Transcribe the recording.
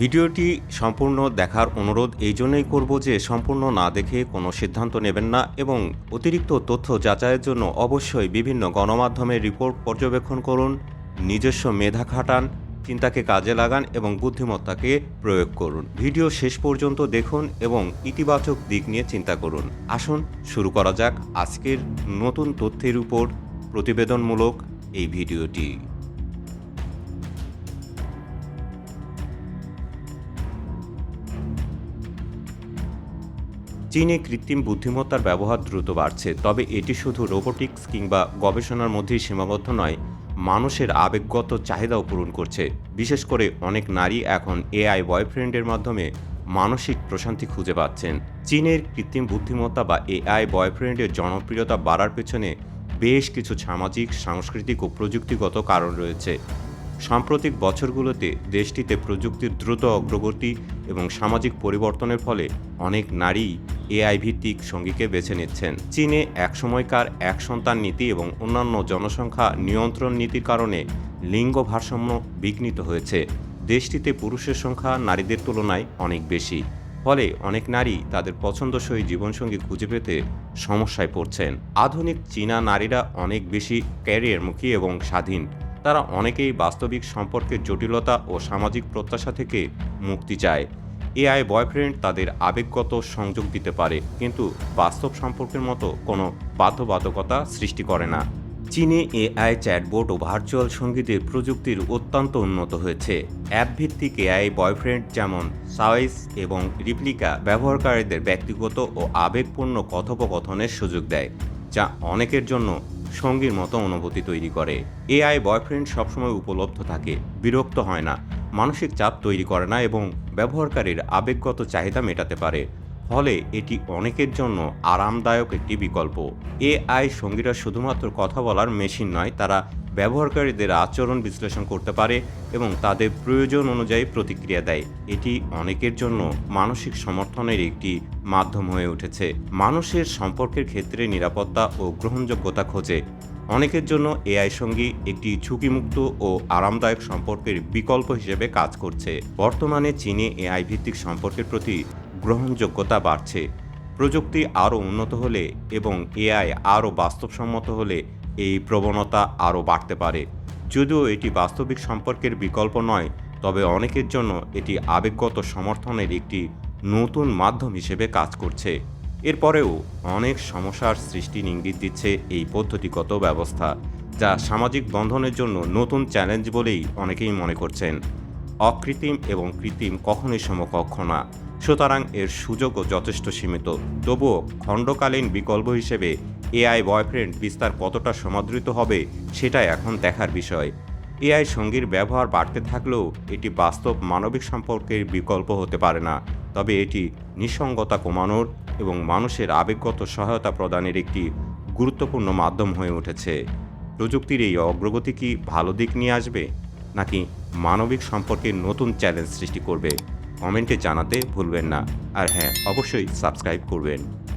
ভিডিওটি সম্পূর্ণ দেখার অনুরোধ এই জন্যই করব যে সম্পূর্ণ না দেখে কোনো সিদ্ধান্ত নেবেন না এবং অতিরিক্ত তথ্য যাচাইয়ের জন্য অবশ্যই বিভিন্ন গণমাধ্যমের রিপোর্ট পর্যবেক্ষণ করুন, নিজস্ব মেধা খাটান, চিন্তাকে কাজে লাগান এবং বুদ্ধিমত্তাকে প্রয়োগ করুন। ভিডিও শেষ পর্যন্ত দেখুন এবং ইতিবাচক দিক নিয়ে চিন্তা করুন। আসুন, শুরু করা যাক আজকের নতুন তথ্যের উপর। প্রতিবেদনমূলক এই ভিডিওটি। চীনে কৃত্রিম বুদ্ধিমত্তার ব্যবহার দ্রুত বাড়ছে, তবে এটি শুধু রোবোটিক্স কিংবা গবেষণার মধ্যেই সীমাবদ্ধ নয়, মানুষের আবেগগত চাহিদাও পূরণ করছে। বিশেষ করে অনেক নারী এখন এআই বয়ফ্রেন্ডের মাধ্যমে মানসিক প্রশান্তি খুঁজে পাচ্ছেন। চীনের কৃত্রিম বুদ্ধিমত্তা বা এআই বয়ফ্রেন্ডের জনপ্রিয়তা বাড়ার পেছনে বেশ কিছু সামাজিক, সাংস্কৃতিক ও প্রযুক্তিগত কারণ রয়েছে। সাম্প্রতিক বছরগুলোতে দেশটিতে প্রযুক্তির দ্রুত অগ্রগতি এবং সামাজিক পরিবর্তনের ফলে অনেক নারী এআই ভিত্তিক সঙ্গীকে বেছে নিচ্ছেন। চীনে একসময়কার এক সন্তান নীতি এবং অন্যান্য জনসংখ্যা নিয়ন্ত্রণ নীতির কারণে লিঙ্গ ভারসাম্য বিঘ্নিত হয়েছে। দেশটিতে পুরুষের সংখ্যা নারীদের তুলনায় অনেক বেশি। ফলে অনেক নারী তাদের পছন্দসই জীবনসঙ্গী খুঁজে পেতে সমস্যায় পড়ছেন। আধুনিক চীনা নারীরা অনেক বেশি ক্যারিয়ারমুখী এবং স্বাধীন। তারা অনেকেই বাস্তবিক সম্পর্কের জটিলতা ও সামাজিক প্রত্যাশা থেকে মুক্তি চায়। এআই বয়ফ্রেন্ড তাদের আবেগগত সংযোগ দিতে পারে, কিন্তু বাস্তব সম্পর্কের মতো কোনো বাধ্যবাধকতা সৃষ্টি করে না। চীনে এআই চ্যাটবোট ও ভার্চুয়াল সঙ্গীতের প্রযুক্তির অত্যন্ত উন্নত হয়েছে। অ্যাপ ভিত্তিক এআই বয়ফ্রেন্ড যেমন সাইজ এবং রিপ্লিকা ব্যবহারকারীদের ব্যক্তিগত ও আবেগপূর্ণ কথোপকথনের সুযোগ দেয়, যা অনেকের জন্য সঙ্গীর মতো অনুভূতি তৈরি করে। এআই বয়ফ্রেন্ড সবসময় উপলব্ধ থাকে, বিরক্ত হয় না মানসিক চাপ তৈরি করে না এবং ব্যবহারকারীর আবেগগত চাহিদা মেটাতে পারে। ফলে এটি অনেকের জন্য আরামদায়ক একটি বিকল্প। এআই সঙ্গীরা শুধুমাত্র কথা বলার মেশিন নয়, তারা ব্যবহারকারীদের আচরণ বিশ্লেষণ করতে পারে এবং তাদের প্রয়োজন অনুযায়ী প্রতিক্রিয়া দেয়। এটি অনেকের জন্য মানসিক সমর্থনের একটি মাধ্যম হয়ে উঠেছে। মানুষের সম্পর্কের ক্ষেত্রে নিরাপত্তা ও গ্রহণযোগ্যতা খোঁজে। অনেকের জন্য এআই সঙ্গী একটি ঝুঁকিমুক্ত ও আরামদায়ক সম্পর্কের বিকল্প হিসেবে কাজ করছে। বর্তমানে চীনে এআই ভিত্তিক সম্পর্কের প্রতি গ্রহণযোগ্যতা বাড়ছে। প্রযুক্তি আরও উন্নত হলে এবং এআই আরও বাস্তবসম্মত হলে এই প্রবণতা আরও বাড়তে পারে। যদিও এটি বাস্তবিক সম্পর্কের বিকল্প নয়, তবে অনেকের জন্য এটি আবেগগত সমর্থনের একটি নতুন মাধ্যম হিসেবে কাজ করছে। এরপরেও অনেক সমস্যার সৃষ্টির ইঙ্গিত দিচ্ছে এই পদ্ধতিগত ব্যবস্থা, যা সামাজিক বন্ধনের জন্য নতুন চ্যালেঞ্জ বলেই অনেকেই মনে করছেন। অকৃত্রিম এবং কৃত্রিম কখনোই সমকক্ষ না। সুতরাং এর সুযোগও যথেষ্ট সীমিত। তবুও খণ্ডকালীন বিকল্প হিসেবে এআই বয়ফ্রেন্ড বিস্তার কতটা সমাদৃত হবে, সেটা এখন দেখার বিষয়। এআই সঙ্গীর ব্যবহার বাড়তে থাকলেও এটি বাস্তব মানবিক সম্পর্কের বিকল্প হতে পারে না। তবে এটি নিঃসঙ্গতা কমানোর এবং মানুষের আবেগগত সহায়তা প্রদানের একটি গুরুত্বপূর্ণ মাধ্যম হয়ে উঠেছে। প্রযুক্তির এই অগ্রগতি কি ভালো দিক নিয়ে আসবে, নাকি মানবিক সম্পর্কে নতুন চ্যালেঞ্জ সৃষ্টি করবে? কমেন্টে জানাতে ভুলবেন না। আর হ্যাঁ অবশ্যই সাবস্ক্রাইব করবেন।